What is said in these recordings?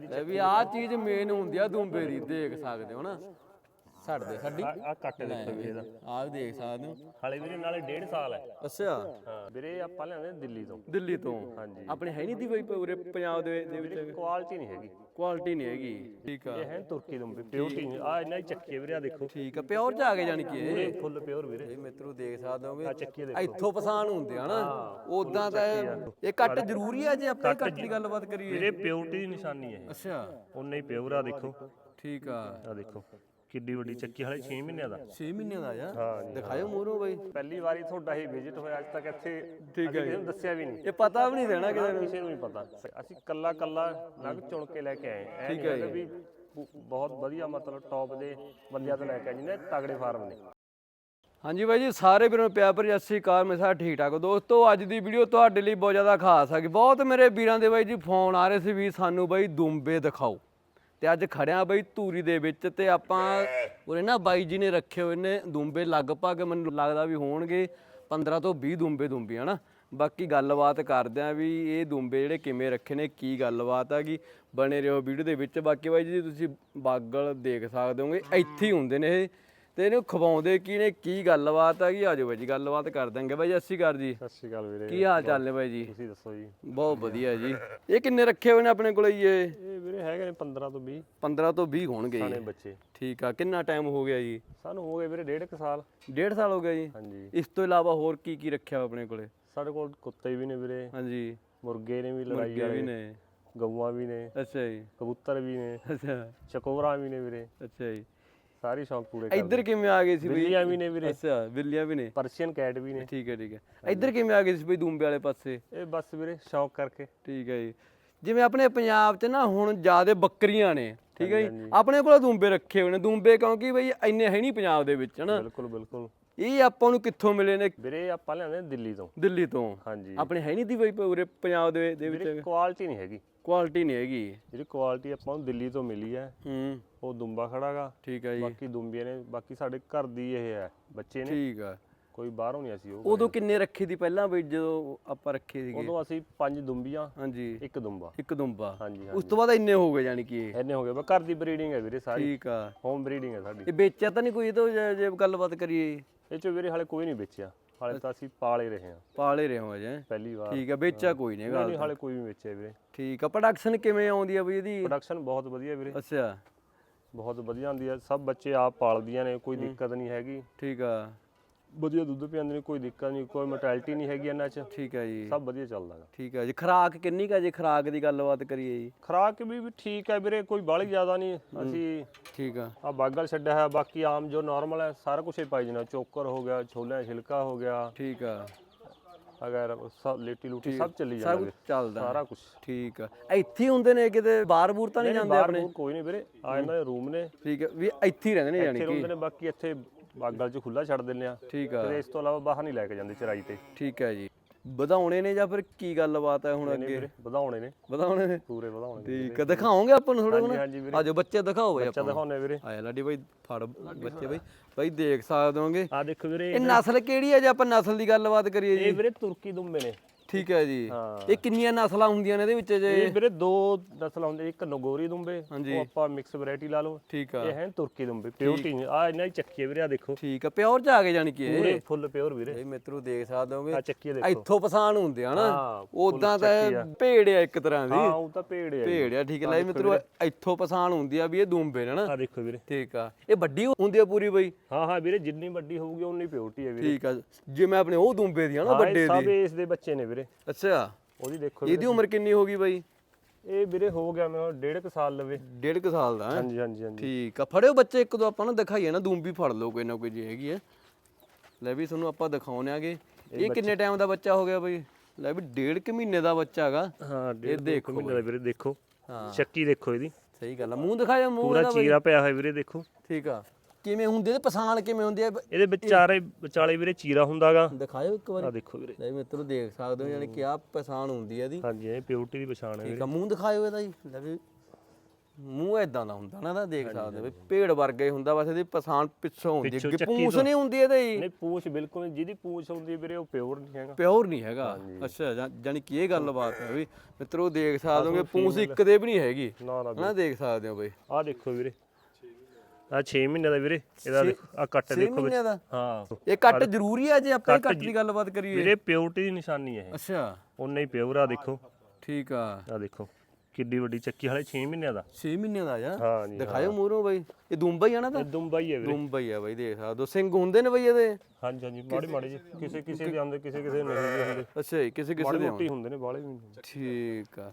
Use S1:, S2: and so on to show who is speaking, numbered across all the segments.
S1: ਲੈ ਵੀ ਆਹ ਚੀਜ਼ ਮੇਨ ਹੁੰਦੀ ਆ ਦੁੰਬੇ ਦੀ ਦੇਖ ਸਕਦੇ ਹੋ ਨਾ। ਛੱਡਦੇ ਸਾਡੀ।
S2: ਆ ਕੱਟ ਦੇਖੋ ਵੀਰੇ ਦਾ
S1: ਆਹ ਵੀ ਦੇਖ ਸਕਦੇ ਹੋ।
S2: ਹਾਲੇ ਵੀਰੇ ਨਾਲੇ 1.5 ਸਾਲ ਹੈ।
S1: ਅੱਛਾ।
S2: ਹਾਂ। ਵੀਰੇ ਆਪਾਂ ਲਿਆਂਦੇ ਦਿੱਲੀ ਤੋਂ।
S1: ਦਿੱਲੀ ਤੋਂ?
S2: ਹਾਂਜੀ।
S1: ਆਪਣੇ ਹੈ ਨਹੀਂ ਦੀ ਬਈ ਪੂਰੇ ਪੰਜਾਬ ਦੇ ਦੇ ਵਿੱਚ
S2: ਕੁਆਲਿਟੀ ਨਹੀਂ ਹੈਗੀ।
S1: ਕੁਆਲਿਟੀ ਨਹੀਂ ਹੈਗੀ। ਠੀਕ ਆ।
S2: ਇਹ ਹੈ ਤੁਰਕੀ ਦੁੰਬੇ ਪਿਓਰਟੀ ਆ ਇਹਨਾਂ ਦੀ ਚੱਕੀ ਹੈ ਵੀਰੇ ਆ ਦੇਖੋ।
S1: ਠੀਕ ਆ। ਪਿਓਰ ਚ ਆ ਗਏ ਜਾਨੀ ਕਿ ਇਹ?
S2: ਇਹ ਫੁੱਲ ਪਿਓਰ ਵੀਰੇ।
S1: ਇਹ ਮਿੱਤਰੋ ਦੇਖ ਸਕਦੇ ਹੋਗੇ।
S2: ਆ ਚੱਕੀ ਦੇਖੋ।
S1: ਇੱਥੋਂ ਪਛਾਣ ਹੁੰਦੇ ਆ ਨਾ। ਉਦਾਂ ਤਾਂ ਇਹ- ਇਹ ਕੱਟ ਜ਼ਰੂਰੀ ਆ ਜੇ ਆਪਾਂ ਕੱਟ ਦੀ ਗੱਲਬਾਤ ਕਰੀਏ?
S2: ਵੀਰੇ ਪਿਓਰਟੀ ਦੀ ਨਿਸ਼ਾਨੀ ਹੈ
S1: ਅੱਛਾ।
S2: ਉਨਾ ਹੀ ਪਿਓਰ ਆ ਦੇਖੋ।
S1: ਠੀਕ ਆ।
S2: ਆ ਦੇਖੋ। ਕਿੱਡੀ ਵੱਡੀ ਚੱਕੀ ਹਾਲੇ 6 ਮਹੀਨਿਆਂ ਦਾ।
S1: 6 ਮਹੀਨਿਆਂ ਦਾ ਆ
S2: ਹਾਂ ਜੀ।
S1: ਦਿਖਾਇਓ ਮੂਹਰੋਂ ਬਈ।
S2: ਪਹਿਲੀ ਵਾਰੀ ਤੁਹਾਡਾ ਹੀ ਵਿਜ਼ਿਟ ਹੋਇਆ ਅੱਜ ਤੱਕ ਇੱਥੇ
S1: ਠੀਕ
S2: ਕਿਸੇ ਨੂੰ ਦੱਸਿਆ ਵੀ ਨਹੀਂ।
S1: ਇਹ ਪਤਾ ਵੀ ਨਹੀਂ ਦੇਣਾ ਕਿਸੇ ਨੂੰ।
S2: ਕਿਸੇ ਨੂੰ ਨਹੀਂ ਪਤਾ। ਅਸੀਂ ਕੱਲਾ ਕੱਲਾ ਨਗ ਚੁਣ ਕੇ ਲੈ ਕੇ ਆਏ ਐ
S1: ਠੀਕ ਹੈ
S2: ਵੀ ਬ- ਬਹੁਤ ਵਧੀਆ ਮਤਲਬ ਟੌਪ ਦੇ ਬੰਦਿਆਂ ਤੋਂ ਲੈ ਕੇ ਆਏ ਜਿਹਨੇ ਤਗੜੇ ਫਾਰਮ ਨੇ।
S1: ਹਾਂਜੀ ਬਾਈ ਜੀ ਸਾਰੇ ਵੀਰਾਂ ਨੂੰ ਪਿਆਰ ਭਰੀ ਸਤਿ ਸ਼੍ਰੀ ਅਕਾਲ। ਮੈਂ ਸਾਰਾ ਠੀਕ ਠਾਕ ਦੋਸਤੋ ਅੱਜ ਦੀ ਵੀਡੀਓ ਤੁਹਾਡੇ ਲਈ ਬਹੁਤ ਜ਼ਿਆਦਾ ਖਾਸ ਹੈਗੀ ਬਹੁਤ ਮੇਰੇ ਵੀਰਾਂ ਦੇ ਬਾਈ ਜੀ ਫੋਨ ਆ ਰਹੇ ਸੀ ਵੀ ਸਾਨੂੰ ਬਾਈ ਦੁੰਬੇ ਦਿਖਾਓ। ਤੇ ਅੱਜ ਖੜਿਆ ਬਾਈ ਧੂਰੀ ਦੇ ਵਿੱਚ ਤੇ ਆਪਾਂ ਉਰੇ ਨਾ ਬਾਈ ਜੀ ਨੇ ਰੱਖੇ ਹੋਏ ਨੇ ਦੁੰਬੇ ਲਗਭਗ ਮੈਨੂੰ ਲੱਗਦਾ ਵੀ ਹੋਣਗੇ 15 ਤੋਂ 20 ਦੁੰਬੇ ਦੁੰਬੀ, ਹਨਾ? ਬਾਕੀ ਗੱਲਬਾਤ ਕਰਦੇ ਆ ਵੀ ਇਹ ਦੁੰਬੇ ਜਿਹੜੇ ਕਿਵੇਂ ਰੱਖੇ ਨੇ, ਕੀ ਗੱਲਬਾਤ ਆ ਹੈਗੀ, ਬਣੇ ਰਹੋ ਵੀਡੀਓ ਦੇ ਵਿੱਚ। ਬਾਕੀ ਬਾਈ ਜੀ, ਤੁਸੀਂ ਬਾਗਲ ਦੇਖ ਸਕਦੇ ਹੋਗੇ, ਇੱਥੇ ਹੀ ਹੁੰਦੇ ਨੇ ਇਹ। ਤੇ ਇਹਨੂੰ ਖਵਾਉਂਦੇ ਕੀ ਨੇ ਕੀ ਗੱਲਬਾਤ ਹੈਗੀ ਆਜੋ ਬਾਈ ਜੀ ਗੱਲਬਾਤ ਕਰ ਦਾਂਗੇ ਬਾਈ ਸਤਿ ਸ਼੍ਰੀ ਅਕਾਲ ਜੀ।
S2: ਸਤਿ ਸ਼੍ਰੀ ਅਕਾਲ ਵੀਰੇ।
S1: ਕੀ ਹਾਲ ਚਾਲ ਨੇ ਬਾਈ ਜੀ?
S2: ਤੁਸੀਂ ਦੱਸੋ ਜੀ।
S1: ਬਹੁਤ ਵਧੀਆ ਜੀ। ਇਹ ਕਿੰਨੇ ਰੱਖੇ ਹੋਏ ਨੇ ਆਪਣੇ ਕੋਲੇ ਜੀ ਇਹ?
S2: ਇਹ ਵੀਰੇ ਹੈਗੇ ਨੇ 15 ਤੋਂ 20
S1: 15 ਤੋਂ 20 ਹੋਣਗੇ ਜੀ।
S2: ਬੱਚੇ।
S1: ਠੀਕ ਆ ਕਿੰਨਾ ਟਾਈਮ ਹੋ ਗਿਆ ਜੀ?
S2: ਸਾਨੂੰ ਹੋ ਗਏ ਵੀਰੇ ਡੇਢ ਕੁ ਸਾਲ।
S1: ਡੇਢ ਸਾਲ ਹੋ ਗਿਆ ਜੀ?
S2: ਹਾਂਜੀ।
S1: ਇਸ ਤੋਂ ਇਲਾਵਾ ਹੋਰ ਕੀ ਕੀ ਰੱਖਿਆ ਆਪਣੇ ਕੋਲੇ?
S2: ਸਾਡੇ ਕੋਲ ਕੁੱਤੇ ਵੀ ਨੇ ਵੀਰੇ।
S1: ਹਾਂਜੀ।
S2: ਮੁਰਗੇ ਨੇ ਵੀ ਲੜਾਈ
S1: ਮੁਰਗੇ ਵੀ
S2: ਵਾਲੇ।
S1: ਨੇ।
S2: ਗਊਆਂ ਵੀ ਨੇ।
S1: ਅੱਛਾ ਜੀ।
S2: ਕਬੂਤਰ ਵੀ ਨੇ।
S1: ਅੱਛਾ।
S2: ਚਕੋਰਾ ਵੀ ਨੇ ਵੀਰੇ।
S1: ਅੱਛਾ ਜੀ।
S2: ਸਾਰੀ ਸ਼ੌਂਕ ਪੂਰੇ ਕਰਦੇ
S1: ਇੱਧਰ ਕਿਵੇਂ ਆ ਗਏ ਸੀ ਬਈ?
S2: ਬਿੱਲੀਆਂ ਵੀ ਨੇ ਵੀਰੇ।
S1: ਅੱਛਾ ਬਿੱਲੀਆਂ ਵੀ ਨੇ।
S2: ਪਰਸ਼ੀਅਨ ਕੈਟ ਵੀ ਨੇ।
S1: ਠੀਕ ਹੈ ਠੀਕ ਹੈ। ਇੱਧਰ ਕਿਵੇਂ ਆ ਗਏ ਸੀ ਬਈ ਦੁੰਬੇ ਵਾਲੇ ਪਾਸੇ?
S2: ਇਹ ਬਸ ਵੀਰੇ ਸ਼ੌਂਕ ਕਰਕੇ।
S1: ਠੀਕ ਹੈ ਜੀ। ਜਿਵੇਂ ਆਪਣੇ ਪੰਜਾਬ 'ਚ ਨਾ ਹੁਣ ਜ਼ਿਆਦਾ ਬੱਕਰੀਆਂ ਨੇ ਠੀਕ ਹੈ ਜੀ। ਆਪਣੇ ਕੋਲ ਦੁੰਬੇ ਰੱਖੇ ਹੋਏ ਨੇ। ਦੁੰਬੇ ਕਿਉਂਕਿ ਬਈ ਇੰਨੇ ਹੈ ਨਹੀਂ ਪੰਜਾਬ ਦੇ ਵਿੱਚ ਹਨਾ?
S2: ਬਿਲਕੁਲ ਬਿਲਕੁਲ।
S1: ਇਹ ਆਪਾਂ ਨੂੰ ਕਿੱਥੋਂ ਮਿਲੇ ਨੇ?
S2: ਵੀਰੇ ਆਪਾਂ ਲਿਆਂਦੇ ਦਿੱਲੀ ਤੋਂ।
S1: ਦਿੱਲੀ ਤੋਂ।
S2: ਹਾਂਜੀ।
S1: ਆਪਣੇ ਹੈ ਨਹੀਂ ਦੀ ਬਈ ਪੂਰੇ ਪੰਜਾਬ ਦੇ ਦੇ ਵਿੱਚ?
S2: ਕੁਆਲਿਟੀ ਨਹੀਂ ਹੈਗੀ।
S1: ਕੁਆਲਿਟੀ ਨਹੀਂ ਹੈਗੀ।
S2: ਜਿਹੜੀ ਕੁਆਲਿਟੀ ਆਪਾਂ ਨੂੰ ਦਿੱਲੀ ਤੋਂ ਮਿਲੀ ਹੈ
S1: ਹੂੰ।
S2: ਉਹ ਦੁੰਬਾ ਖੜਾਗਾ
S1: ਠੀਕ ਹੈ ਜੀ।
S2: ਬਾਕੀ ਦੁੰਬੀਆਂ ਨੇ ਬਾਕੀ ਸਾਡੇ ਘਰ ਦੀ ਇਹ ਹੈ ਬੱਚੇ ਨੇ।
S1: ਠੀਕ ਆ।
S2: ਕੋਈ ਬਾਹਰੋਂ ਨਹੀਂ ਅਸੀਂ ਉਹ
S1: ਉਦੋਂ ਕਿੰਨੇ ਰੱਖੇ ਦੀ ਪਹਿਲਾਂ ਬਈ ਜਦੋਂ ਆਪਾਂ ਰੱਖੇ ਸੀਗੇ?
S2: ਉਦੋਂ ਅਸੀਂ ਪੰਜ ਦੁੰਬੀਆਂ
S1: ਹਾਂਜੀ।
S2: ਇੱਕ ਦੁੰਬਾ।
S1: ਇੱਕ ਦੁੰਬਾ।
S2: ਹਾਂਜੀ
S1: ਉਸ ਤੋਂ ਬਾਅਦ ਇੰਨੇ ਹੋ ਗਏ ਯਾਨੀ ਕਿ ਇਹ।
S2: ਐਨੇ ਹੋ ਗਏ। ਬਸ ਘਰ ਦੀ ਬਰੀਡਿੰਗ ਹੈ ਵੀਰੇ ਸਾਰੀ।
S1: ਠੀਕ ਆ।
S2: ਹੋਮ ਬਰੀਡਿੰਗ ਹੈ ਸਾਡੀ।
S1: ਇਹ ਵੇਚਿਆ ਤਾਂ ਨਹੀਂ ਕੋਈ ਇਹ ਤੋਂ ਜੇ ਜੇ ਗੱਲਬਾਤ ਕਰੀਏ।
S2: ਇਹ ਚ ਵੀਰੇ ਹਾਲੇ ਕੋਈ ਨਹੀਂ ਵੇਚਿਆ। ਹਾਲੇ ਤਾਂ ਅਸੀਂ ਪਾਲੇ ਰਹੇ ਹਾਂ।
S1: ਪਾਲੇ ਰਹੇ ਹੋ ਅਜੇ।
S2: ਪਹਿਲੀ ਵਾਰ।
S1: ਠੀਕ ਆ ਵੇਚਿਆ ਕੋਈ ਨਹੀਂ ਗੱਲ
S2: ਨਹੀਂ ਹਾਲੇ ਕੋਈ ਨਹੀਂ ਵੇਚਿਆ ਵੀਰੇ।
S1: ਠੀਕ ਆ ਪ੍ਰੋਡਕਸ਼ਨ ਕਿਵੇਂ ਆਉਂਦੀ ਆ ਬਈ ਇਹਦੀ?
S2: ਪ੍ਰੋਡਕਸ਼ਨ ਬਹੁਤ ਵਧੀਆ ਵੀਰੇ।
S1: ਅੱਛਾ।
S2: ਬਹੁਤ ਵਧੀਆ ਆਉਂਦੀ ਹੈ ਸਭ ਬੱਚੇ ਆਪ ਪਾਲਦੀਆਂ ਨੇ ਕੋਈ ਦਿੱਕਤ ਨਹੀਂ ਹੈਗੀ।
S1: ਠੀਕ ਆ।
S2: ਵਧੀਆ ਦੁੱਧ ਪਿਆਉਂਦੇ ਨੇ ਕੋਈ ਦਿੱਕਤ ਨਹੀਂ ਕੋਈ ਮੋਰਟੈਲਿਟੀ ਨਹੀਂ ਹੈਗੀ ਇਹਨਾਂ 'ਚ।
S1: ਠੀਕ ਆ ਜੀ।
S2: ਸਭ ਵਧੀਆ ਚੱਲਦਾ ਗਾ।
S1: ਠੀਕ ਆ ਜੀ। ਖਰਾਕ ਕਿੰਨੀ ਕਾ ਜੇ? ਖਰਾਕ ਦੀ ਗੱਲਬਾਤ ਕਰੀਏ ਜੀ।
S2: ਖਰਾਕ ਵੀ ਵੀ ਠੀਕ ਹੈ ਵੀਰੇ ਕੋਈ ਬਾਹਲੀ ਜ਼ਿਆਦਾ ਨਹੀਂ। ਅਸੀਂ
S1: ਠੀਕ ਆ।
S2: ਆ ਬਾਗਲ ਛੱਡਿਆ ਹੈ ਬਾਕੀ ਆਮ ਜੋ ਨਾਰਮਲ ਹੈ ਸਾਰਾ ਕੁਝ ਹੀ ਪਾਈ ਜਣਾ ਚੋਕਰ ਹੋ ਗਿਆ ਛੋਲਿਆਂ ਦਾ ਛਿਲਕਾ ਹੋ ਗਿਆ।
S1: ਠੀਕ ਆ।
S2: ਅਗਰ ਸਭ ਲੇਟੀ ਲੂਟੀ ਸਭ ਚੱਲੀ
S1: ਸਭ
S2: ਜਾਂਦਾ
S1: ਕੁਛ ਚੱਲਦਾ।
S2: ਸਾਰਾ ਕੁਝ
S1: ਠੀਕ ਆ। ਇੱਥੇ ਹੀ ਹੁੰਦੇ ਨੇ ਕਿਤੇ? ਬਾਹਰ ਬੂਰ ਤਾਂ ਨਹੀਂ ਜਾਂਦੇ ਆਪਣੇ?
S2: ਕੋਈ ਨਹੀਂ ਵੀਰੇ। ਆ ਇਹਨਾਂ ਦੇ ਰੂਮ ਨੇ।
S1: ਠੀਕ ਆ। ਵੀ ਇੱਥੇ ਹੀ ਰਹਿੰਦੇ ਨੇ ਯਾਨੀ
S2: ਇੱਥੇ
S1: ਕਿ?
S2: ਰਹਿੰਦੇ ਨੇ ਬਾਕੀ ਇੱਥੇ ਬਾਗਲ 'ਚ ਖੁੱਲਾ ਛੱਡ ਦਿੰਦੇ ਆ।
S1: ਠੀਕ ਆ।
S2: ਤੇ ਇਸ ਤੋਂ ਇਲਾਵਾ ਬਾਹਰ ਨਹੀਂ ਲੈ ਕੇ ਜਾਂਦੇ ਚਰਾਈ ਤੇ।
S1: ਠੀਕ ਹੈ ਜੀ। ਵਧਾਉਣੇ ਨੇ ਜਾਂ ਫਿਰ ਕੀ ਗੱਲਬਾਤ ਹੈ ਹੁਣ ਅੱਗੇ?
S2: ਵਧਾਉਣੇ ਨੇ।
S1: ਵਧਾਉਣੇ ਨੇ?
S2: ਪੂਰੇ ਵਧਾਉਣੇ
S1: ਠੀਕ ਆ ਦਿਖਾਓਗੇ ਆਪਾਂ ਨੂੰ ਥੋੜਾ ਹੁਣ ਆਜੋ ਬੱਚੇ ਦਿਖਾਓ ਬਈ
S2: ਬੱਚਾ
S1: ਆਪਾਂ
S2: ਦਿਖਾਉਣੇ ਵੀਰੇ।
S1: ਆਇਆ ਲਾਡੀ ਬਾਈ ਫੜ ਬੱਚੇ ਬਾਈ। ਬਾਈ ਦੇਖ ਸਕਦੇ ਹੋਗੇ।
S2: ਆ ਦੇਖੋ ਵੀਰੇ
S1: ਇਹ ਨਸਲ ਕਿਹੜੀ ਹੈ ਜੇ ਆਪਾਂ ਨਸਲ ਦੀ ਗੱਲਬਾਤ ਕਰੀਏ ਜੀ?
S2: ਇਹ ਵੀਰੇ ਤੁਰਕੀ ਦੁੰਬੇ ਨੇ।
S1: ਠੀਕ ਹੈ ਜੀ।
S2: ਹਾਂ।
S1: ਇਹ ਕਿੰਨੀਆਂ ਨਸਲਾਂ ਹੁੰਦੀਆਂ ਨੇ ਇਹਦੇ ਵਿੱਚ ਜੇ?
S2: ਇਹ ਵੀਰੇ ਦੋ ਨਸਲ ਹੁੰਦੇ ਇੱਕ ਨਗੋਰੀ ਦੁੰਬੇ
S1: ਹਾਂਜੀ।
S2: ਉਹ ਆਪਾਂ ਮਿਕਸ ਵੈਰਾਈਟੀ ਲਾ ਲਓ।
S1: ਠੀਕ ਆ।
S2: ਇਹ ਹੈ ਤੁਰਕੀ ਦੁੰਬੇ ਪਿਓਰਟੀ ਆ ਇਹਨਾਂ ਦੀ ਚੱਕੀ ਵੀਰੇ ਆ ਦੇਖੋ।
S1: ਠੀਕ ਆ ਪਿਓਰ ਚ ਆ ਗਏ ਜਾਨੀ ਕਿ ਇਹ?
S2: ਪੂਰੇ ਫੁੱਲ ਪਿਓਰ ਵੀਰੇ।
S1: ਇਹ ਮਿੱਤਰੋ ਦੇਖ ਸਕਦੇ ਹੋਗੇ।
S2: ਆ ਚੱਕੀ ਦੇਖੋ।
S1: ਇੱਥੋਂ ਪਛਾਣ ਹੁੰਦੇ ਆ ਨਾ।
S2: ਹਾਂ,
S1: ਉਦਾਂ ਤਾਂ ਇਹ ਭੇੜ ਆ ਇੱਕ ਤਰ੍ਹਾਂ ਦੀ।
S2: ਹਾਂ ਉਹ ਤਾਂ ਭੇੜ ਹੈ
S1: ਭੇੜ ਆ ਠੀਕ ਹੈ ਲੈ ਮਿੱਤਰੋ ਇੱਥੋਂ ਪਛਾਣ ਹੁੰਦੀ ਆ ਵੀ ਇਹ ਦੁੰਬੇ ਨੇ ਨਾ।
S2: ਆ ਦੇਖੋ ਵੀਰੇ।
S1: ਠੀਕ ਆ। ਇਹ ਵੱਡੀ ਹੁੰਦੀ ਆ ਪੂਰੀ ਬਈ।
S2: ਹਾਂ ਹਾਂ ਵੀਰੇ ਜਿੰਨੀ ਵੱਡੀ ਹੋਊਗੀ ਉਨੀ ਪਿਓਰਟੀ ਹੈ ਵੀਰੇ।
S1: ਠੀਕ ਆ। ਜਿਵੇਂ ਆਪਣੇ ਉਹ ਦੁੰਬੇ ਦੀ ਆ ਨਾ
S2: ਹਾਂ
S1: ਵੱਡੇ
S2: ਸਭ
S1: ਦੀ।
S2: ਇਸ ਦੇ ਬੱਚੇ ਨੇ ਵੀਰੇ।
S1: ਅੱਛਾ।
S2: ਉਹਦੀ ਦੇਖੋ
S1: ਇਹਦੀ ਉਮਰ ਕਿੰਨੀ ਹੋ ਗਈ ਬਈ?
S2: ਇਹ ਵੀਰੇ ਹੋ ਗਿਆ ਮੈਨੂੰ ਡੇਢ ਕੁ ਸਾਲ ਲਵੇ।
S1: ਡੇਢ ਕੁ ਸਾਲ ਦਾ ਹੈ?
S2: ਹਾਂਜੀ ਹਾਂਜੀ ਹਾਂਜੀ।
S1: ਠੀਕ ਆ। ਫੜਿਓ ਬੱਚੇ ਇੱਕ ਦੋ ਆਪਾਂ ਨੂੰ ਦਿਖਾਈਏ ਨਾ ਦੁੰਬੀ ਫੜ ਲਓ ਕੋਈ ਨਾ ਕੋਈ ਜੀ ਹੈਗੀ ਹੈ ਲੈ ਵੀ ਤੁਹਾਨੂੰ ਆਪਾਂ ਦਿਖਾਉਣੇ ਆਗੇ। ਇਹ ਕਿੰਨੇ ਟਾਈਮ ਦਾ ਬੱਚਾ ਹੋ ਗਿਆ ਬਈ? ਲੈ ਵੀ ਡੇਢ ਕੁ ਮਹੀਨੇ ਦਾ ਬੱਚਾ ਹੈਗਾ।
S2: ਹਾਂ
S1: ਇਹ ਦੇਖੋ
S2: ਮਹੀਨੇ ਦਾ ਵੀਰੇ ਦੇਖੋ।
S1: ਹਾਂ।
S2: ਚੱਕੀ ਦੇਖੋ ਇਹਦੀ।
S1: ਸਹੀ ਗੱਲ ਆ। ਮੂੰਹ ਦਿਖਾਇਆ ਮੂੰਹ
S2: ਪੂਰਾ
S1: ਇਹਦਾ ਬਈ।
S2: ਚੀਰਾ ਪਿਆ ਹੋਇਆ ਵੀਰੇ ਦੇਖੋ।
S1: ਠੀਕ ਆ। ਕਿਵੇਂ ਹੁੰਦੀ ਇਹਦੇ ਪਛਾਣ ਕਿਵੇਂ ਹੁੰਦੀ ਹੈ
S2: ਇਹਦੇ ਵਿਚਾਰੇ ਵਿਚਾਲੇ ਵੀਰੇ ਚੀਰਾ ਹੁੰਦਾਗਾ।
S1: ਦਿਖਾਇਓ ਇੱਕ ਵਾਰੀ।
S2: ਆ ਦੇਖੋ ਵੀਰੇ।
S1: ਲੈ ਮਿੱਤਰੋ ਦੇਖ ਸਕਦੇ ਹੋ ਯਾਨੀ ਕਿ ਆ ਪਛਾਣ ਹੁੰਦੀ ਹੈ ਇਹਦੀ।
S2: ਹਾਂਜੀ ਇਹ ਪਿਓਰਟੀ ਦੀ ਪਛਾਣ ਹੈ
S1: ਠੀਕ ਆ ਮੂੰਹ ਦਿਖਾਇਓ ਇਹਦਾ ਜੀ। ਲੈ ਵੀ ਮੂੰਹ ਐਦਾਂ ਦਾ ਹੁੰਦਾ ਨਾ ਨਾ ਦੇਖ ਸਕਦੇ ਹੋ ਭੇਡ ਵਰਗਾ ਹੀ ਹੁੰਦਾ ਬਸ ਇਹਦੀ ਪਛਾਣ ਪਿੱਛੋਂ ਹੁੰਦੀ ਹੈ
S2: ਚੱਕੀ
S1: ਪੂਛ
S2: ਤੋਂ।
S1: ਨਹੀਂ ਹੁੰਦੀ ਇਹਦੇ ਹੀ
S2: ਨਹੀਂ ਪੂਛ ਬਿਲਕੁਲ ਨਹੀਂ। ਜਿਹਦੀ ਪੂਛ ਹੁੰਦੀ ਵੀਰੇ ਉਹ ਪਿਓਰ ਨਹੀਂ ਹੈਗਾ।
S1: ਪਿਓਰ ਨਹੀਂ ਹੈਗਾ। ਅੱਛਾ ਜਾਂ- ਜਾਣੀ ਕਿ ਇਹ ਗੱਲਬਾਤ ਹੈ ਵੀ ਮਿੱਤਰੋ ਦੇਖ ਸਕਦੇ ਹੋਗੇ ਪੂਛ ਇੱਕ ਦੇ ਵੀ ਨਹੀਂ ਹੈਗੀ।
S2: ਨਾ
S1: ਦੇਖ ਸਕਦੇ ਹੋ ਬਈ।
S2: ਆਹ ਦੇਖੋ ਵੀਰੇ। ਆ 6 ਮਹੀਨੇ ਦਾ ਵੀਰੇ ਇਹਦਾ ਆ ਕੱਟ
S1: 6
S2: ਦੇਖੋ ਵਿੱਚ।
S1: ਦਾ?
S2: ਹਾਂ।
S1: ਇਹ ਕੱਟ ਜ਼ਰੂਰੀ ਹੈ ਜੇ ਆਪਾਂ ਕੱਟ ਦੀ ਗੱਲਬਾਤ ਕਰੀਏ?
S2: ਵੀਰੇ ਪਿਓਰਟੀ ਦੀ ਨਿਸ਼ਾਨੀ ਹੈ ਇਹ।
S1: ਅੱਛਾ।
S2: ਉਨਾ ਹੀ ਪਿਓਰ ਆ ਦੇਖੋ।
S1: ਠੀਕ ਆ।
S2: ਆ ਦੇਖੋ ਕਿੱਡੀ ਵੱਡੀ ਚੱਕੀ ਹਾਲੇ 6 ਮਹੀਨਿਆਂ ਦਾ।
S1: 6 ਮਹੀਨਿਆਂ ਦਾ ਆ
S2: ਹਾਂ ਜੀ
S1: ਦਿਖਾਇਓ ਮੂਹਰੋਂ ਬਈ। ਇਹ ਦੁੰਬਈ ਆ ਨਾ ਤਾਂ?
S2: ਇਹ ਦੁੰਬਈ ਹੈ ਵੀਰੇ।
S1: ਦੁੰਬਈ ਆ ਬਈ ਦੇਖ ਸਕਦੇ ਹੋ ਸਿੰਘ ਹੁੰਦੇ ਨੇ ਬਈ ਇਹਦੇ।
S2: ਹਾਂਜੀ ਹਾਂਜੀ ਮਾੜੀ ਮਾੜੀ ਜੀ ਕਿਸੇ ਕਿਸੇ ਦੇ ਆਉਂਦੇ ਕਿਸੇ ਕਿਸੇ ਨਹੀਂ ਵੀ ਹੁੰਦੇ
S1: ਅੱਛਾ ਜੀ ਕਿਸੇ ਕਿਸੇ
S2: ਮਾੜੀ
S1: ਦੇ
S2: ਮੋਟੀ ਹੁੰਦੇ ਨੇ ਬਾਲੇ ਵੀ ਨਹੀਂ ਹੁੰਦੇ।
S1: ਠੀਕ ਆ।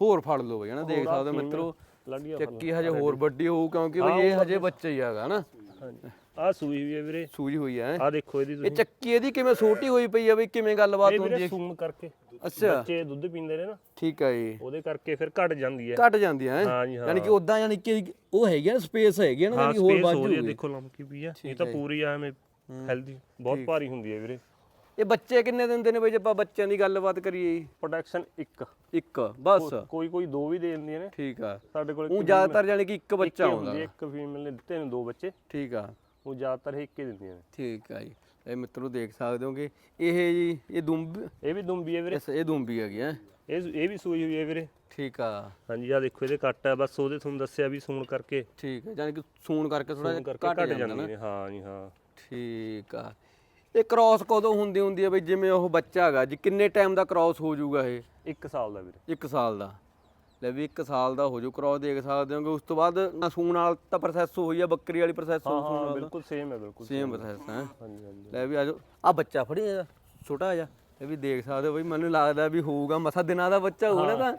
S1: ਹੋਰ ਫੜ ਲਓ ਬਈ ਹਨਾ ਦੇਖ ਸਕਦੇ ਹੋ ਮਿੱਤਰੋ।
S2: ਲਾਡੀਆਂ
S1: ਚੱਕੀ ਹਜੇ ਹੋਰ ਵੱਡੀ ਹੋਊ ਕਿਉਂਕਿ ਬਈ ਇਹ ਹਜੇ ਬੱਚਾ ਹੀ ਹੈਗਾ ਨਾ।
S2: ਹਾਂਜੀ। ਆ ਸੂਈ ਵੀ ਹੈ ਵੀਰੇ।
S1: ਸੂਜੀ ਹੋਈ ਹੈ।
S2: ਆ ਦੇਖੋ ਇਹਦੀ
S1: ਇਹ
S2: ਤੁਸੀਂ।
S1: ਚੱਕੀ ਇਹਦੀ ਕਿਵੇਂ ਛੋਟੀ ਹੋਈ ਪਈ ਆ ਬਈ ਕਿਵੇਂ ਗੱਲਬਾਤ
S2: ਇਹ
S1: ਹੁੰਦੀ ਹੈ?
S2: ਸੂਣ ਕਰਕੇ।
S1: ਅੱਛਾ।
S2: ਬੱਚੇ ਦੁੱਧ ਪੀਂਦੇ ਨੇ ਨਾ।
S1: ਠੀਕ ਆ ਜੀ।
S2: ਉਹਦੇ ਕਰਕੇ ਫਿਰ ਘਟ ਜਾਂਦੀ ਹੈ।
S1: ਘਟ ਜਾਂਦੀ ਹੈ
S2: ਹਾਂ? ਜੀ ਹਾਂ।
S1: ਯਾਨੀ ਕਿ ਉਦਾਂ ਯਾਨੀ ਕਿ ਉਹ ਹੈਗੀ ਨਾ ਸਪੇਸ ਹੈਗੀ ਨਾ
S2: ਹਾਂ
S1: ਯਾਨੀ ਹੋਰ
S2: ਸਪੇਸ
S1: ਵੱਧ
S2: ਹੋ ਹੈ।
S1: ਜੂਗੀ।
S2: ਦੇਖੋ ਲੰਮਕੀ ਵੀ ਆ ਇਹ ਤਾਂ ਪੂਰੀ ਐਵੇਂ ਹੈਲਦੀ ਬਹੁਤ ਭਾਰੀ ਹੁੰਦੀ ਹੈ ਵੀਰੇ।
S1: ਇਹ ਬੱਚੇ ਕਿੰਨੇ ਦਿੰਦੇ ਨੇ ਬਈ ਜੇ ਆਪਾਂ ਬੱਚਿਆਂ ਦੀ ਗੱਲਬਾਤ ਕਰੀਏ
S2: ਪ੍ਰੋਡਕਸ਼ਨ ਇੱਕ।
S1: ਇੱਕ ਬਸ।
S2: ਕੋਈ ਕੋਈ ਦੋ ਵੀ ਦੇ ਦਿੰਦੀਆਂ ਨੇ।
S1: ਠੀਕ ਆ।
S2: ਸਾਡੇ ਕੋਲ
S1: ਉਹ ਜ਼ਿਆਦਾਤਰ ਯਾਨੀ ਕਿ ਇੱਕ ਬੱਚਾ ਹੁੰਦਾ
S2: ਇੱਕ ਫੀਮੇਲ ਨੇ ਦਿੱਤੇ ਨੇ ਦੋ ਬੱਚੇ।
S1: ਠੀਕ ਆ।
S2: ਉਹ ਜ਼ਿਆਦਾਤਰ ਇੱਕ ਹੀ ਦਿੰਦੀਆਂ ਨੇ।
S1: ਠੀਕ ਆ ਜੀ। ਇਹ ਮਿੱਤਰੋ ਦੇਖ ਸਕਦੇ ਹੋਗੇ ਇਹ ਜੀ ਇਹ ਦੁੰਬ
S2: ਇਹ ਵੀ ਦੁੰਬੀ ਹੈ ਵੀਰੇ।
S1: ਇਹ ਦੁੰਬੀ ਹੈਗੀ ਹੈ
S2: ਇਹ ਇਹ ਵੀ ਸੂਈ ਹੋਈ ਹੈ ਵੀਰੇ।
S1: ਠੀਕ ਆ।
S2: ਹਾਂਜੀ ਆ ਦੇਖੋ ਇਹਦੇ ਕੱਟ ਆ ਬਸ ਉਹਦੇ ਤੁਹਾਨੂੰ ਦੱਸਿਆ ਵੀ ਸੂਣ ਕਰਕੇ।
S1: ਠੀਕ ਹੈ ਯਾਨੀ ਕਿ ਸੂਣ ਕਰਕੇ ਥੋੜਾ ਜਿਹਾ ਘਟ ਜਾਂਦਾ
S2: ਨੇ। ਹਾਂ ਜੀ ਹਾਂ।
S1: ਠੀਕ ਆ। ਇਹ ਕ੍ਰਾਸ ਕਦੋਂ ਹੁੰਦੀ ਹੁੰਦੀ ਹੈ ਬਈ ਜਿਵੇਂ ਉਹ ਬੱਚਾ ਹੈਗਾ ਜੀ ਕਿੰਨੇ ਟਾਈਮ ਦਾ ਕ੍ਰਾਸ ਹੋ ਜਾਊਗਾ ਇਹ?
S2: ਇੱਕ ਸਾਲ ਦਾ ਵੀਰੇ।
S1: 1 ਸਾਲ ਦਾ। ਲੈ ਵੀ 1 ਸਾਲ ਦਾ ਹੋ ਜੂ ਕ੍ਰਾਸ ਦੇਖ ਸਕਦੇ ਹੋਗੇ ਉਸ ਤੋਂ ਬਾਅਦ ਸੂਣ ਵਾਲਾ ਤਾਂ ਪ੍ਰੋਸੈਸ ਹੋਈ ਆ ਬੱਕਰੀ ਵਾਲੀ ਪ੍ਰੋਸੈਸ
S2: ਹਾਂ
S1: ਸੂਣ
S2: ਬਿਲਕੁਲ ਸੇਮ ਹੈ ਬਿਲਕੁਲ
S1: ਸੇਮ ਪ੍ਰੋਸੈਸ ਹੈ।
S2: ਹਾਂਜੀ ਹਾਂਜੀ।
S1: ਲੈ ਵੀ ਆਜੋ ਆ ਬੱਚਾ ਫੜੀ ਆ ਛੋਟਾ ਜਿਹਾ। ਇਹ ਵੀ ਦੇਖ ਸਕਦੇ ਹੋ ਬਈ ਮੈਨੂੰ ਲੱਗਦਾ ਵੀ ਹੋਊਗਾ ਮਸਾ ਦਿਨਾਂ ਦਾ ਬੱਚਾ ਹੋਊਗਾ ਨਾ ਤਾਂ।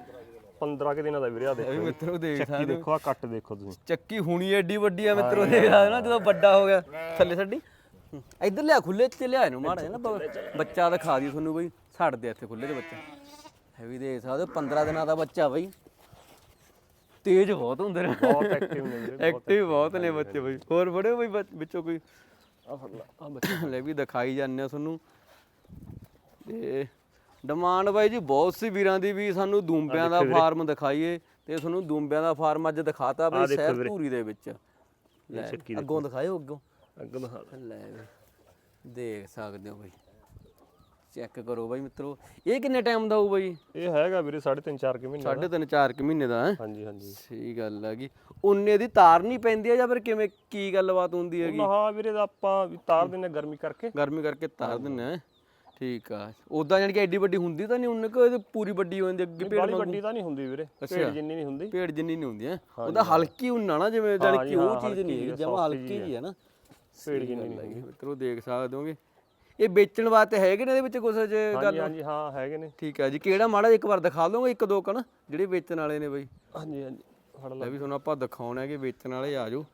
S2: 15 ਕਿ ਦਿਨਾਂ ਦਾ ਵੀਰੇ ਆ
S1: ਇਹ ਵੀ
S2: ਦੇਖੋ
S1: ਮਿੱਤਰੋ ਦੇਖ ਸਕਦੇ ਹੋ।
S2: ਦੇਖੋ ਆ ਕੱਟ ਦੇਖੋ ਤੁਸੀਂ।
S1: ਚੱਕੀ ਹੁਣੀ ਐਡੀ ਵੱਡੀ ਆ ਮਿੱਤਰੋ ਦੇਖ ਸਕਦੇ ਨਾ ਜਦੋਂ ਵੱਡਾ ਹੋ ਗਿਆ। ਥੱਲੇ ਛੱਡੀ। ਇੱਧਰ ਲਿਆ ਖੁੱਲੇ ਚ ਲਿਆ ਇਹਨੂੰ ਮਾੜਾ ਜਿਹਾ ਨਾ ਬ- ਬੱਚਾ ਦਿਖਾ ਦੀ ਤੁਹਾਨੂੰ ਬਈ ਛੱਡ ਦੇ ਇੱਥੇ ਖੁੱਲੇ ਚ ਬੱਚਾ। ਹੈ ਵੀ ਦੇਖ ਸਕਦੇ ਹੋ 15 ਦਿਨਾਂ ਦਾ ਬੱਚਾ ਬਈ। ਤੇਜ਼ ਬਹੁਤ ਹੁੰਦੇ ਨੇ।
S2: ਬਹੁਤ ਐਕਟਿਵ ਨੇ ਵੀਰੇ
S1: ਐਕਟਿਵ ਬਹੁਤ ਨੇ ਬੱਚੇ ਬਈ। ਹੋਰ ਬੜੇ ਬਈ ਬੱਚ- ਵਿੱਚੋਂ ਕੋਈ। ਆ ਫੜ ਲਾ। ਆ ਬੱਚਾ। ਲੈ ਵੀ ਦਿਖਾਈ ਜਾਂਦੇ ਆ ਤੁਹਾਨੂੰ। ਤੇ ਡਿਮਾਂਡ ਬਾਈ ਜੀ ਬਹੁਤ ਸੀ ਵੀਰਾਂ ਦੀ ਵੀ ਸਾਨੂੰ ਦੂੰਬਿਆਂ ਦਾ ਫਾਰਮ ਦਿਖਾਈਏ। ਤੇ ਤੁਹਾਨੂੰ ਦੂੰਬਿਆਂ ਦਾ ਫਾਰਮ ਅੱਜ ਦਿਖਾਤਾ ਬਈ ਸ਼ਹਿਰ। ਧੂਰੀ ਦੇ ਵਿੱਚ। ਲੈ ਅੱਗੋਂ ਦਿਖਾਇਓ ਅੱਗੋਂ।
S2: ਅੱਗੇ ਦਿਖਾ
S1: ਲੈ ਵੀ ਦੇਖ ਸਕਦੇ ਹੋ ਬਈ। ਚੈੱਕ ਕਰੋ ਬਾਈ ਮਿੱਤਰੋ ਇਹ ਕਿੰਨੇ ਟਾਈਮ ਦਾ ਹੋਊ ਬਾਈ?
S2: ਇਹ ਹੈਗਾ ਵੀਰੇ 3.5 4 ਕਿ ਮਹੀਨੇ
S1: ਸਾਢੇ ਤਿੰਨ ਚਾਰ ਕੁ ਮਹੀਨੇ ਦਾ ਹੈ?
S2: ਹਾਂਜੀ ਹਾਂਜੀ।
S1: ਸਹੀ ਗੱਲ ਹੈਗੀ ਉਨੇ ਦੀ ਤਾਰ ਨਹੀਂ ਪੈਂਦੀ ਆ ਜਾਂ ਫਿਰ ਕਿਵੇਂ ਕੀ ਗੱਲਬਾਤ ਹੁੰਦੀ ਹੈਗੀ?
S2: ਹਾਂ ਵੀਰੇ ਦਾ ਆਪਾਂ ਤਾਰ ਦਿੰਨੇ ਗਰਮੀ ਕਰਕੇ।
S1: ਗਰਮੀ ਕਰਕੇ ਤਾਰ ਦਿੰਨੇ ਆ ਠੀਕ ਆ। ਉਦਾਂ ਜਾਣੀ ਕਿ ਐਡੀ ਵੱਡੀ ਹੁੰਦੀ ਤਾਂ ਨਹੀਂ ਉਹਨੇ ਕੋ ਇਹਦੀ ਪੂਰੀ ਵੱਡੀ ਹੋ ਜਾਂਦੀ ਅੱਗੇ ਪੇੜ
S2: ਬਾਲੀ ਵੱਡੀ ਤਾਂ ਨਹੀਂ ਹੁੰਦੀ ਵੀਰੇ ਭੇਡ ਜਿੰਨੀ ਨਹੀਂ ਹੁੰਦੀ।
S1: ਪੇੜ ਜਿੰਨੀ ਨਹੀਂ ਹੁੰਦੀ ਹੈ? ਉਹਦਾ ਹਲਕੀ ਹੁੰਨਾ ਨਾ ਜਿਵੇਂ ਜਾਣੀ ਕਿ ਉਹ ਚੀਜ਼ ਨਹੀਂ ਜਮਾ ਹਲਕੀ ਜੀ ਹੈ ਨਾ।
S2: ਜਿੰਨੀ ਨਹੀਂ
S1: ਲੱਗੀ ਮਿੱਤਰੋ ਦੇਖ ਸਕਦੇ ਹੋਗੇ। ਇਹ ਵੇਚਣ ਵਾਸਤੇ ਹੈਗੇ ਨੇ ਇਹਦੇ ਵਿੱਚ ਕੁਝ ਜੇ ਗੱਲ?
S2: ਹਾਂਜੀ ਹਾਂ ਹੈਗੇ ਨੇ।
S1: ਠੀਕ ਹੈ ਜੀ। ਕਿਹੜਾ ਮਾੜਾ ਜਿਹਾ ਇੱਕ ਵਾਰ ਦਿਖਾ ਦੋਗੇ ਇੱਕ ਦੋ ਕਣ ਜਿਹੜੇ ਵੇਚਣ ਵਾਲੇ ਨੇ ਬਈ?
S2: ਹਾਂਜੀ ਹਾਂਜੀ ਫੜ
S1: ਲੈ। ਵੀ ਤੁਹਾਨੂੰ ਆਪਾਂ ਦਿਖਾਉਣਾ ਕਿ ਵੇਚਣ ਵਾਲੇ ਆ ਜਾਓ।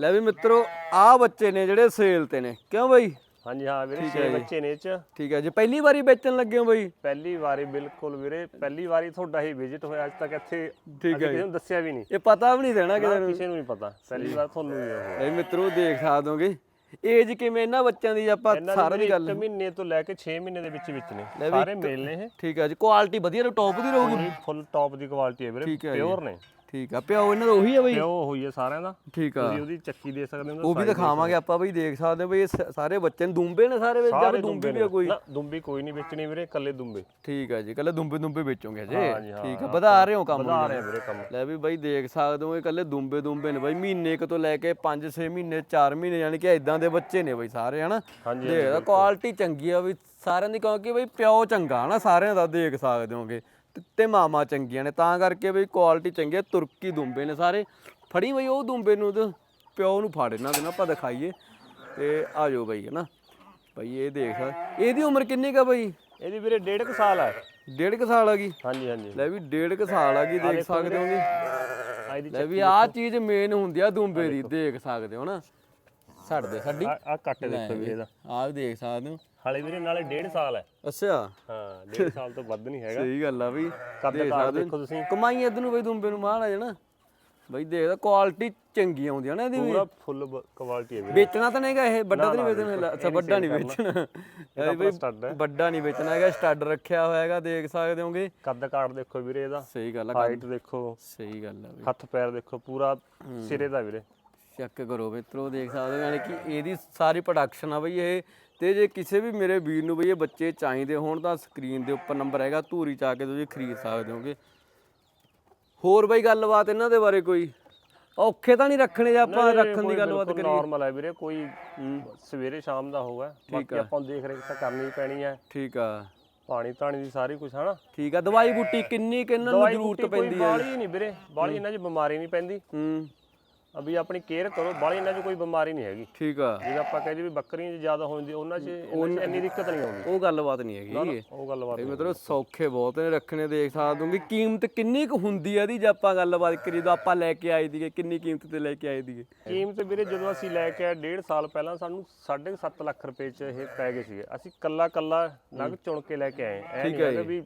S1: ਲੈ ਵੀ ਮਿੱਤਰੋ ਆਹ ਬੱਚੇ ਨੇ ਜਿਹੜੇ ਸੇਲ ਤੇ ਨੇ। ਕਿਉਂ ਬਈ?
S2: ਹਾਂਜੀ ਹਾਂ ਵੀਰੇ ਛੇ ਬੱਚੇ ਨੇ ਇਹ ਚ।
S1: ਠੀਕ ਹੈ ਜੀ ਪਹਿਲੀ ਵਾਰੀ ਵੇਚਣ ਲੱਗੇ ਹੋ ਬਈ?
S2: ਪਹਿਲੀ ਵਾਰੀ ਬਿਲਕੁਲ ਵੀਰੇ ਪਹਿਲੀ ਵਾਰੀ ਤੁਹਾਡਾ ਹੀ ਵਿਜ਼ਿਟ ਹੋਇਆ ਅੱਜ ਤੱਕ ਇੱਥੇ
S1: ਠੀਕ
S2: ਅੱਜ ਕਿਸੇ ਨੂੰ ਦੱਸਿਆ ਵੀ ਨਹੀਂ।
S1: ਇਹ ਪਤਾ ਵੀ ਨਹੀਂ ਦੇਣਾ ਕਿ
S2: ਨਾ, ਕਿਸੇ ਨੂੰ ਨਹੀਂ ਪਤਾ ਪਹਿਲੀ ਵਾਰ ਤੁਹਾਨੂੰ ਹੀ ਹੋਇਆ।
S1: ਲੈ ਮਿੱਤਰੋ ਦੇਖ ਸਕਦੋਗੇ ਏਜ ਕਿਵੇਂ ਇਹਨਾਂ ਬੱਚਿਆਂ ਦੀ ਆਪਾਂ
S2: ਇਹਨਾਂ ਦੀ
S1: ਗੱਲ
S2: ਇੱਕ ਮਹੀਨੇ ਤੋਂ ਲੈ ਕੇ 6 ਮਹੀਨੇ ਦੇ ਵਿੱਚ ਵਿੱਚ ਨੇ ਸਾਰੇ ਮੇਲ ਨੇ ਇਹ।
S1: ਠੀਕ ਹੈ ਜੀ ਕੁਆਲਿਟੀ ਵਧੀਆ ਟੌਪ ਦੀ ਰਹੂਗੀ।
S2: ਪੂਰੀ ਫੁੱਲ ਟੌਪ ਦੀ ਕੁਆਲਿਟੀ ਹੈ ਵੀਰੇ
S1: ਠੀਕ ਹੈ ਜੀ।
S2: ਪਿਓਰ ਨੇ।
S1: ਠੀਕ ਆ। ਪਿਓ ਇਹਨਾਂ ਦਾ ਉਹੀ ਹੈ ਬਈ।
S2: ਪਿਓ ਹੋਈ ਹੈ ਸਾਰਿਆਂ ਦਾ।
S1: ਠੀਕ ਆ।
S2: ਤੁਸੀਂ ਉਹਦੀ ਚੱਕੀ ਦੇ ਸਕਦੇ ਹੋ
S1: ਉਹ ਵੀ ਦਿਖਾਵਾਂਗੇ ਆਪਾਂ ਬਈ ਦੇਖ ਸਕਦੇ ਬਈ ਸਾਰੇ ਬੱਚੇ ਨੇ ਦੁੰਬੇ ਨੇ ਸਾਰੇ ਵਿੱਚ ਜਾਂ ਦੁੰਬੇ ਵੀ ਆ ਕੋਈ?
S2: ਨਾ ਦੁੰਬੀ ਕੋਈ ਨਹੀਂ ਵੇਚਣੀ ਵੀਰੇ ਕੱਲੇ ਦੁੰਬੇ।
S1: ਠੀਕ ਆ ਜੀ ਕੱਲੇ ਦੁੰਬੇ ਦੁੰਬੇ ਵੇਚੋਗੇ ਜੀ। ਠੀਕ ਆ ਵਧਾ ਰਹੇ ਹੋ ਕੰਮ
S2: ਵਧਾ ਰਹੇ ਆ ਵੀਰੇ ਕੰਮ।
S1: ਲੈ ਵੀ ਬਾਈ ਦੇਖ ਸਕਦੇ ਹੋ ਇਹ ਕੱਲੇ ਦੁੰਬੇ ਦੁੰਬੇ ਨੇ ਬਾਈ। ਮਹੀਨੇ ਕੁ ਤੋਂ ਲੈ ਕੇ 5-6 ਮਹੀਨੇ 4 ਮਹੀਨੇ ਯਾਨੀ ਕਿ ਇਦਾਂ ਦੇ ਬੱਚੇ ਨੇ ਬਾਈ ਸਾਰੇ ਹਨਾ? ਦੇਖਦਾ ਕੁਆਲਿਟੀ ਚੰਗੀ ਆ ਵੀ ਸਾਰਿਆਂ ਦੀ ਕਿਉਂਕਿ ਬਈ ਪਿਓ ਚੰਗਾ ਹਨਾ? ਸਾਰਿਆਂ ਦਾ ਦੇਖ ਸਕਦੇ ਹੋਗੇ। ਤੇ- ਮਾਮਾ ਚੰਗੀਆਂ ਨੇ ਤਾਂ ਕਰਕੇ ਬਈ ਕੁਆਲਿਟੀ ਚੰਗੀ ਆ ਤੁਰਕੀ ਦੁੰਬੇ ਨੇ ਸਾਰੇ। ਫੜੀ ਬਈ ਉਹ ਦੁੰਬੇ ਨੂੰ ਤੇ ਪਿਓ ਨੂੰ ਫੜ ਇਹਨਾਂ ਦੇ ਨਾ ਆਪਾਂ ਦਿਖਾਈਏ। ਤੇ ਆ ਜਾਓ ਬਈ ਹਨਾ। ਬਈ ਇਹ ਦੇਖ ਇਹਦੀ ਉਮਰ ਕਿੰਨੀ ਕਾ ਬਈ?
S2: ਇਹਦੀ ਵੀਰੇ ਡੇਢ ਕੁ ਸਾਲ ਹੈ
S1: ਡੇਢ ਕੁ ਸਾਲ ਆ ਗਈ?
S2: ਹਾਂਜੀ ਹਾਂਜੀ।
S1: ਲੈ ਵੀ ਡੇਢ ਕੁ ਸਾਲ ਆ ਗਈ ਦੇਖ ਸਕਦੇ
S2: ਆ ਇਹਦੀ
S1: ਲੈ ਵੀ ਆਹ ਚੀਜ਼ ਮੇਨ ਹੁੰਦੀ ਆ ਦੁੰਬੇ ਦੀ ਦੇਖ। ਸਕਦੇ ਹੋ ਨਾ ਛੱਡ ਦੇ ਸਾਡੀ।
S2: ਆ ਕੱਟ ਦੇਖੋ ਵੀਰੇ ਦਾ
S1: ਆਹ ਵੀ ਦੇਖ ਸਕਦੇ ਹੋ।
S2: ਹਾਲੇ ਵੀਰੇ ਨਾਲੇ ਡੇਢ ਸਾਲ ਹੈ।
S1: ਅੱਛਾ।
S2: ਹਾਂ ਡੇਢ ਸਾਲ ਤੋਂ ਵੱਧ ਨਹੀਂ ਹੈਗਾ।
S1: ਸਹੀ ਗੱਲ ਆ ਵੀ।
S2: ਕੱਦ ਕਾਰ
S1: ਹੋ।
S2: ਦੇਖੋ ਤੁਸੀਂ।
S1: ਕਮਾਈ ਇਧਰ ਨੂੰ ਬਈ ਦੁੰਬੇ ਨੂੰ ਮਾੜਾ ਜਣਾ ਬਾਈ ਦੇਖਦਾ ਕੁਆਲਿਟੀ ਚੰਗੀ ਆਉਂਦੀ ਆ ਨਾ ਇਹਦੀ
S2: ਪੂਰਾ ਫੁੱਲ ਕੁਆਲਿਟੀ ਹੈ ਵੀਰੇ।
S1: ਵੇਚਣਾ ਤਾਂ ਨਹੀਂਗਾ ਇਹ ਵੱਡਾ ਤਾਂ ਨਹੀਂ ਵੇਚਣਾ ਅੱਛਾ ਵੱਡਾ ਨਹੀਂ ਵੇਚਣਾ। ਇਹ ਬਈ
S2: ਸਟੱਡ ਹੈ।
S1: ਵੱਡਾ ਨਹੀਂ ਵੇਚਣਾ ਹੈਗਾ ਸਟੱਡ ਰੱਖਿਆ ਹੋਇਆ ਹੈਗਾ ਦੇਖ ਸਕਦੇ ਹੋਗੇ।
S2: ਕੱਦ ਕਾਠ ਦੇਖੋ ਵੀਰੇ ਇਹਦਾ।
S1: ਸਹੀ ਗੱਲ ਆ
S2: ਹਾਈਟ ਦੇਖੋ।
S1: ਸਹੀ ਗੱਲ ਆ ਬਈ।
S2: ਹੱਥ ਪੈਰ ਦੇਖੋ ਪੂਰਾ ਸਿਰੇ ਦਾ ਵੀਰੇ।
S1: ਚੈੱਕ ਕਰੋ ਮਿੱਤਰੋ ਦੇਖ ਸਕਦੇ ਹੋ ਯਾਨੀ ਕਿ ਇਹਦੀ ਸਾਰੀ ਪ੍ਰੋਡਕਸ਼ਨ ਆ ਬਈ ਇਹ। ਤੇ ਜੇ ਕਿਸੇ ਵੀ ਮੇਰੇ ਵੀਰ ਨੂੰ ਬਈ ਇਹ ਬੱਚੇ ਚਾਹੀਦੇ ਹੋਣ ਤਾਂ ਸਕਰੀਨ ਦੇ ਉੱਪਰ ਨੰਬਰ ਹੈਗਾ ਧੂਰੀ ਚ ਕੇ ਤੁਸੀਂ ਖਰੀਦ ਸਕਦੇ ਹੋਗੇ। ਹੋਰ ਬਈ ਗੱਲਬਾਤ ਇਹਨਾਂ ਦੇ ਬਾਰੇ ਕੋਈ? ਔਖੇ ਤਾਂ ਨਹੀਂ ਰੱਖਣੇ ਜੇ ਆਪਾਂ ਰੱਖਣ ਦੀ ਗੱਲਬਾਤ ਕਰੀਏ।
S2: ਨਾਰਮਲ ਹੈ ਵੀਰੇ ਕੋਈ ਸਵੇਰੇ ਸ਼ਾਮ ਦਾ ਹੋਗਾ ਬਾਕੀ ਆਪਾਂ ਨੂੰ ਦੇਖ ਰੇਖ ਤਾਂ ਕਰਨੀ ਪੈਣੀ ਹੈ
S1: ਠੀਕ ਆ।
S2: ਪਾਣੀ ਧਾਣੀ ਦੀ ਸਾਰੀ ਕੁਝ ਹਨਾ?
S1: ਠੀਕ ਆ। ਦਵਾਈ ਬੂਟੀ ਕਿੰਨੀ ਕਿ ਇਹਨਾਂ ਨੂੰ
S2: ਦਵਾਈ
S1: ਜ਼ਰੂਰਤ ਪੈਂਦੀ ਹੈ
S2: ਬਾਲੀ ਨਹੀਂ ਵੀਰੇ ਬਾਲੀ ਇਹਨਾਂ 'ਚ ਬਿਮਾਰੀ ਨਹੀਂ ਪੈਂਦੀ।
S1: ਹੂੰ।
S2: ਅਭੀ ਆਪਣੀ ਕੇਅਰ ਕਰੋ ਬਾਲੀ ਇਹਨਾਂ 'ਚ ਕੋਈ ਬਿਮਾਰੀ ਨਹੀਂ ਹੈਗੀ।
S1: ਠੀਕ ਆ।
S2: ਜਿਵੇਂ ਆਪਾਂ ਕਹਿੰਦੇ ਵੀ ਬੱਕਰੀਆਂ 'ਚ ਜ਼ਿਆਦਾ ਹੋ ਜਾਂਦੀ ਉਹਨਾਂ 'ਚ ਇਹਨਾਂ 'ਚ ਇੰਨੀ ਦਿੱਕਤ ਨਹੀਂ ਆਉਂਦੀ।
S1: ਉਹ ਗੱਲਬਾਤ ਨਹੀਂ ਹੈਗੀ।
S2: ਉਹ ਗੱਲਬਾਤ
S1: ਇਹ ਮਤਲਬ ਸੌਖੇ ਬਹੁਤ ਨੇ ਰੱਖਣੇ ਦੇਖ ਸਕਦੇ ਕਿ ਕੀਮਤ ਕਿੰਨੀ ਕੁ ਹੁੰਦੀ ਹੈ ਇਹਦੀ ਜੇ ਆਪਾਂ ਗੱਲਬਾਤ ਕਰੀਏ ਜਦੋਂ ਆਪਾਂ ਲੈ ਕੇ ਆਏ ਦੀਏ ਕਿੰਨੀ ਕੀਮਤ ਤੇ ਲੈ ਕੇ ਆਏ ਦੀਏ।
S2: ਕੀਮਤ ਵੀਰੇ ਜਦੋਂ ਅਸੀਂ ਲੈ ਕੇ ਆਏ ਡੇਢ ਸਾਲ ਪਹਿਲਾਂ ਸਾਨੂੰ 7.5 ਲੱਖ ਰੁਪਏ 'ਚ ਇਹ ਪੈ ਗਏ ਸੀਗੇ। ਅਸੀਂ ਕੱਲਾ ਕੱਲਾ ਨਗ ਚੁਣ ਕੇ ਲੈ ਕੇ ਆਏ। ਐ ਨਹੀਂ ਵੀ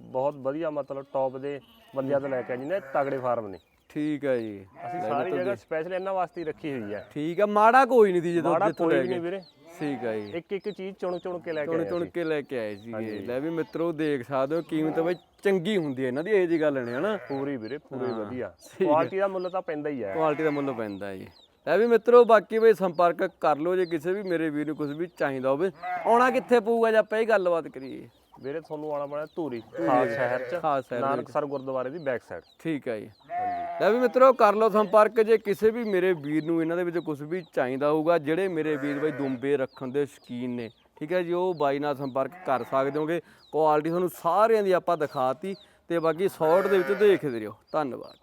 S2: ਬਹੁਤ ਵਧੀਆ ਮਤਲਬ ਟੌਪ ਦੇ ਬੰਦਿਆਂ ਤੋਂ ਲੈ ਕੇ ਆਏ ਜਿਹਨੇ ਤਗੜੇ ਫਾਰਮ ਨੇ।
S1: ਠੀਕ ਹੈ ਜੀ।
S2: ਅਸੀਂ ਸਾਰੀ ਜਗ੍ਹਾ ਸਪੈਸ਼ਲ ਇਹਨਾਂ ਵਾਸਤੇ ਹੀ ਰੱਖੀ ਹੋਈ ਹੈ
S1: ਠੀਕ ਹੈ ਮਾੜਾ ਕੋਈ ਨਹੀਂ ਦੀ ਜਦੋਂ
S2: ਮਾੜਾ
S1: ਜਿੱਥੋਂ
S2: ਕੋਈ
S1: ਲੈ
S2: ਨਹੀਂ ਵੀਰੇ।
S1: ਠੀਕ ਹੈ ਜੀ।
S2: ਇੱਕ ਇੱਕ ਚੀਜ਼ ਚੁਣ ਚੁਣ ਕੇ ਲੈ ਕੇ
S1: ਚੁਣ
S2: ਆਏ
S1: ਚੁਣ ਕੇ ਲੈ ਕੇ ਆਏ ਸੀਗੇ। ਲੈ ਵੀ ਮਿੱਤਰੋ ਦੇਖ ਸਕਦੇ ਹੋ ਕੀਮਤ ਬਈ ਚੰਗੀ ਹੁੰਦੀ ਹੈ ਇਹਨਾਂ ਦੀ ਇਹ ਜੀ ਗੱਲ ਨਹੀਂ ਹਨਾ?
S2: ਪੂਰੀ ਵੀਰੇ ਪੂਰੀ ਵਧੀਆ। ਕੁਆਲਿਟੀ ਦਾ ਮੁੱਲ ਤਾਂ ਪੈਂਦਾ ਹੀ ਹੈ
S1: ਕੁਆਲਿਟੀ ਦਾ ਮੁੱਲ ਪੈਂਦਾ ਹੈ ਜੀ। ਲੈ ਵੀ ਮਿੱਤਰੋ ਬਾਕੀ ਬਈ ਸੰਪਰਕ ਕਰ ਲਓ ਜੇ ਕਿਸੇ ਵੀ ਮੇਰੇ ਵੀਰ ਨੂੰ ਕੁਝ ਵੀ ਚਾਹੀਦਾ ਹੋਵੇ। ਆਉਣਾ ਕਿੱਥੇ ਪਊਗਾ ਜੇ ਆਪਾਂ ਇਹ ਗੱਲਬਾਤ ਕਰੀਏ?
S2: ਵੀਰੇ ਤੁਹਾਨੂੰ ਆਉਣਾ ਪੈਣਾ ਧੂਰੀ ਖਾਸ ਸ਼ਹਿਰ ਚ
S1: ਖਾਸ ਸ਼ਹਿਰ
S2: ਨਾਨਕਸਰ ਗੁਰਦੁਆਰੇ ਦੀ ਬੈਕ ਸਾਈਡ
S1: ਠੀਕ ਹੈ ਜੀ। ਲੈ ਵੀ ਮਿੱਤਰੋ ਕਰ ਲਓ ਸੰਪਰਕ ਜੇ ਕਿਸੇ ਵੀ ਮੇਰੇ ਵੀਰ ਨੂੰ ਇਹਨਾਂ ਦੇ ਵਿੱਚ ਕੁਝ ਵੀ ਚਾਹੀਦਾ ਹੋਊਗਾ ਜਿਹੜੇ ਮੇਰੇ ਵੀਰ ਬਾਈ ਦੁੰਬੇ ਰੱਖਣ ਦੇ ਸ਼ੌਕੀਨ ਨੇ ਠੀਕ ਹੈ ਜੀ ਉਹ ਬਾਈ ਨਾਲ ਸੰਪਰਕ ਕਰ ਸਕਦੇ ਹੋਗੇ। ਕੁਆਲਿਟੀ ਤੁਹਾਨੂੰ ਸਾਰਿਆਂ ਦੀ ਆਪਾਂ ਦਿਖਾਤੀ ਤੇ ਬਾਕੀ ਸ਼ਾਰਟ ਦੇ ਵਿੱਚ ਦੇਖਦੇ ਰਹੋ ਧੰਨਵਾਦ।